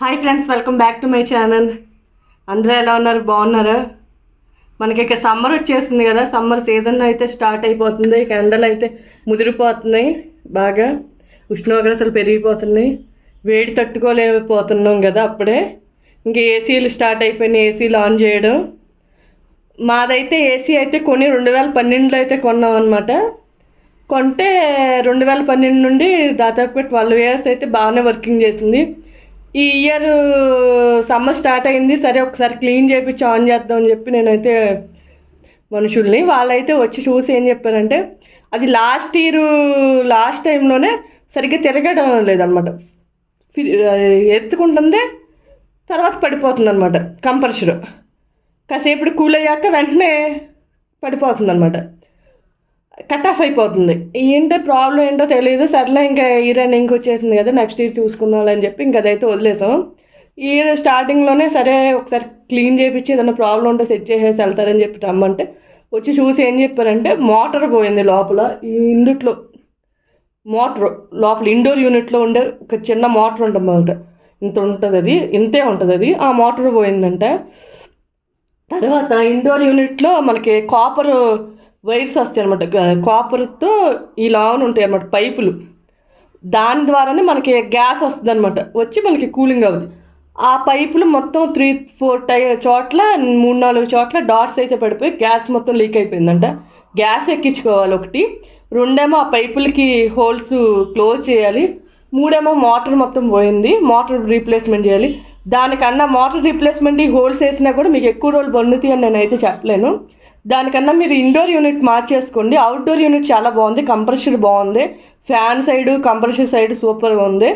Hi friends welcome back to my channel అందరూ ఎలా ఉన్నారు? బాగున్నారా? మనకి ఇక సమ్మర్ వచ్చేస్తుంది కదా. సమ్మర్ సీజన్ అయితే స్టార్ట్ అయిపోతుంది. ఇక ఎండలు అయితే ముదిరిపోతున్నాయి బాగా ఉష్ణోగ్రతలు పెరిగిపోతున్నాయి. వేడి తట్టుకోలేకపోతున్నాం కదా అప్పుడే. ఇంకా ఏసీలు స్టార్ట్ అయిపోయినాయి. ఏసీలు ఆన్ చేయడం. మాదైతే ఏసీ అయితే కొని రెండు వేల పన్నెండులో అయితే కొన్నాం అనమాట కొంటే రెండు వేల పన్నెండు నుండి దాదాపు ట్వెల్వ్ ఇయర్స్ అయితే బాగానే వర్కింగ్ చేసింది. ఈ ఇయర్ సమ్మర్ స్టార్ట్ అయింది. సరే ఒకసారి క్లీన్ చేయించి ఆన్ చేద్దాం అని చెప్పి నేనైతే మనుషుల్ని వాళ్ళైతే వచ్చి చూసి ఏం చెప్పారంటే అది లాస్ట్ ఇయర్ లాస్ట్ టైంలోనే సరిగ్గా తిరగడం లేదనమాట. ఎత్తుకుంటుంది తర్వాత పడిపోతుంది అనమాట కంపల్సరీ. కాసేపు కూల్ అయ్యాక వెంటనే పడిపోతుంది అనమాట కట్ ఆఫ్ అయిపోతుంది. ఏంటో ప్రాబ్లం ఏంటో తెలియదు సర్లే ఇంకా ఇయర్ ఎండింగ్ వచ్చేసింది కదా నెక్స్ట్ ఇయర్ చూసుకుందాం అని చెప్పి ఇంకా అదైతే వదిలేసాం. ఈ ఇయర్ స్టార్టింగ్లోనే సరే ఒకసారి క్లీన్ చేయించి ఏదైనా ప్రాబ్లం ఉంటే సెట్ చేసేసి వెళ్తారని చెప్పి రమ్మంటే వచ్చి చూసి ఏం చెప్పారంటే మోటార్ పోయింది లోపల. ఈ ఇందుట్లో మోటార్ లోపల ఇండోర్ యూనిట్లో ఉండే ఒక చిన్న మోటార్ ఉంటుంది అన్నమాట ఇంత ఉంటుంది అది ఇంతే ఉంటుంది అది. ఆ మోటార్ పోయిందంట. తర్వాత ఇండోర్ యూనిట్లో మనకి కాపర్ వైర్స్ వస్తాయి అనమాట కాపర్తో ఈ లాన్ ఉంటాయి అనమాట పైపులు. దాని ద్వారానే మనకి గ్యాస్ వస్తుంది అనమాట వచ్చి మనకి కూలింగ్ అవుతుంది ఆ పైపులు మొత్తం త్రీ ఫోర్ టై చోట్ల మూడు నాలుగు చోట్ల డాట్స్ అయితే పడిపోయి గ్యాస్ మొత్తం లీక్ అయిపోయిందంట. గ్యాస్ ఎక్కించుకోవాలి ఒకటి. రెండేమో ఆ పైపులకి హోల్స్ క్లోజ్ చేయాలి. మూడేమో మోటార్ మొత్తం పోయింది. మోటార్ రీప్లేస్మెంట్ చేయాలి. దానికన్నా మోటార్ రీప్లేస్మెంట్ ఈ హోల్స్ వేసినా కూడా మీకు ఎక్కువ రోజులు బండుతాయి అని నేనైతే చెప్పలేను. దానికన్నా మీరు ఇండోర్ యూనిట్ మార్చేసుకోండి అవుట్డోర్ యూనిట్ చాలా బాగుంది. కంప్రెషర్ బాగుంది. ఫ్యాన్ సైడ్ కంప్రెషర్ సైడ్ సూపర్గా ఉంది.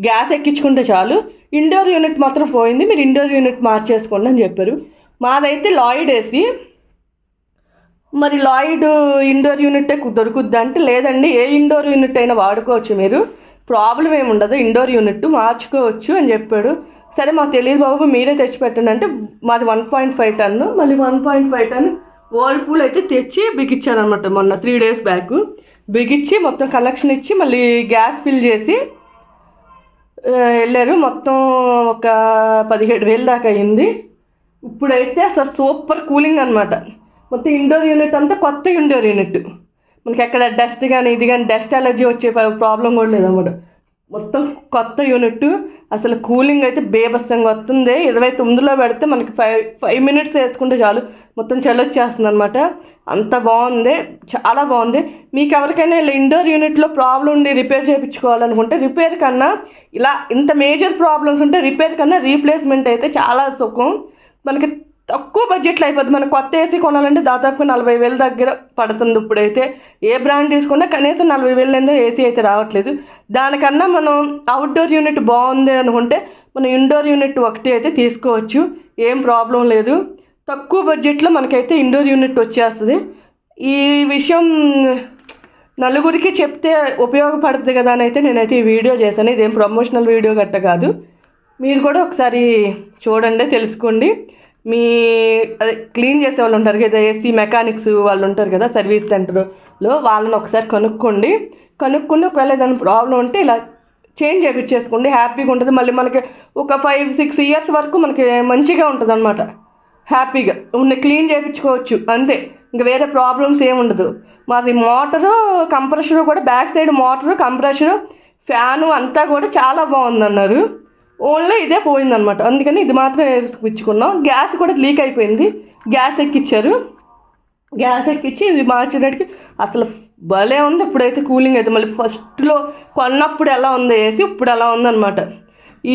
గ్యాస్ ఎక్కించుకుంటే చాలు. ఇండోర్ యూనిట్ మాత్రం పోయింది. మీరు ఇండోర్ యూనిట్ మార్చేసుకోండి అని చెప్పారు. మాదైతే లాయిడ్ ఏసీ మరి లాయిడ్ ఇండోర్ యూనిట్ దొరుకుద్ది అంటే లేదండి. ఏ ఇండోర్ యూనిట్ అయినా వాడుకోవచ్చు మీరు. ప్రాబ్లం ఏమి ఉండదు. ఇండోర్ యూనిట్ మార్చుకోవచ్చు అని చెప్పాడు. సరే మాకు తెలియదు బాబు. మీరే తెచ్చిపెట్టండి అంటే మాది వన్ పాయింట్ ఫైవ్ టన్ మళ్ళీ one point five ton Whirlpool అయితే తెచ్చి బిగించారనమాట మొన్న త్రీ డేస్ బ్యాక్ బిగించి మొత్తం కలెక్షన్ ఇచ్చి మళ్ళీ గ్యాస్ ఫిల్ చేసి వెళ్ళారు. మొత్తం ఒక పదిహేడు వేలు దాకా అయింది. ఇప్పుడైతే అసలు సూపర్ కూలింగ్ అనమాట మొత్తం ఇండోర్ యూనిట్ అంతా కొత్త ఇండోర్ యూనిట్ మనకి ఎక్కడ డస్ట్ కానీ ఇది కానీ డస్ట్ అలర్జీ వచ్చే ప్రాబ్లం కూడా లేదన్నమాట మొత్తం కొత్త యూనిట్ అసలు కూలింగ్ అయితే బేబస్సంగా వస్తుంది. ఇరవై తొమ్మిదిలో పెడితే మనకి ఫైవ్ ఫైవ్ మినిట్స్ వేసుకుంటే చాలు. మొత్తం చల్లొచ్చేస్తుంది అనమాట అంత బాగుంది. చాలా బాగుంది. మీకు ఎవరికైనా ఇలా ఇండోర్ యూనిట్లో ప్రాబ్లం ఉండి రిపేర్ చేయించుకోవాలనుకుంటే రిపేర్ కన్నా ఇలా ఇంత మేజర్ ప్రాబ్లమ్స్ ఉంటే రిపేర్ కన్నా రీప్లేస్మెంట్ అయితే చాలా సుఖం. మనకి తక్కువ బడ్జెట్లో అయిపోద్ది. మనం కొత్త ఏసీ కొనాలంటే దాదాపు నలభై వేల దగ్గర పడుతుంది ఇప్పుడైతే. ఏ బ్రాండ్ తీసుకున్నా కనీసం నలభై వేల ఏసీ అయితే రావట్లేదు. దానికన్నా మనం అవుట్డోర్ యూనిట్ బాగుంది అనుకుంటే మనం ఇండోర్ యూనిట్ ఒకటి అయితే తీసుకోవచ్చు. ఏం ప్రాబ్లం లేదు. తక్కువ బడ్జెట్లో మనకైతే ఇండోర్ యూనిట్ వచ్చేస్తుంది. ఈ విషయం నలుగురికి చెప్తే ఉపయోగపడుతుంది కదా అని అయితే నేనైతే ఈ వీడియో చేశాను. ఇదేం ప్రమోషనల్ వీడియో గట్ట కాదు. మీరు కూడా ఒకసారి చూడండి తెలుసుకోండి. మీ అదే క్లీన్ చేసే వాళ్ళు ఉంటారు కదా ఏసీ మెకానిక్స్ వాళ్ళు ఉంటారు కదా సర్వీస్ సెంటర్లో వాళ్ళని ఒకసారి కనుక్కోండి. కనుక్కుని ఒకవేళ ఏదైనా ప్రాబ్లం ఉంటే ఇలా చేంజ్ చేయించేసుకోండి హ్యాపీగా ఉంటుంది. మళ్ళీ మనకి ఒక ఫైవ్ సిక్స్ ఇయర్స్ వరకు మనకి మంచిగా ఉంటుంది అనమాట హ్యాపీగా ఉన్న క్లీన్ చేయించుకోవచ్చు అంతే. ఇంకా వేరే ప్రాబ్లమ్స్ ఏమి ఉండదు. మాది మోటరు కంప్రెషరు కూడా back side motor compressor fan అంతా కూడా చాలా బాగుందన్నారు. ఓన్లీ ఇదే పోయిందనమాట అందుకని ఇది మాత్రం వేసుకున్నాం గ్యాస్ కూడా లీక్ అయిపోయింది. గ్యాస్ ఎక్కిచ్చారు. గ్యాస్ ఎక్కిచ్చి ఇది మార్చేటట్టుకి అసలు భలే ఉంది. ఇప్పుడైతే కూలింగ్ అయితే మళ్ళీ ఫస్ట్లో కొన్నప్పుడు ఎలా ఉంది వేసి ఇప్పుడు ఎలా ఉందన్నమాట.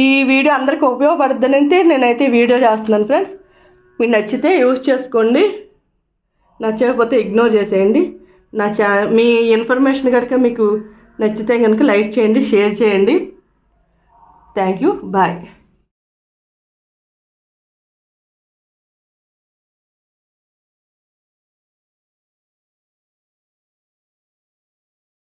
ఈ వీడియో అందరికీ ఉపయోగపడుతుందని నేనైతే వీడియో చేస్తున్నాను ఫ్రెండ్స్. మీకు నచ్చితే యూజ్ చేసుకోండి. నచ్చకపోతే ఇగ్నోర్ చేసేయండి. నా ఛా మీ ఇన్ఫర్మేషన్ కనుక మీకు నచ్చితే కనుక లైక్ చేయండి షేర్ చేయండి. Thank you. బాయ్.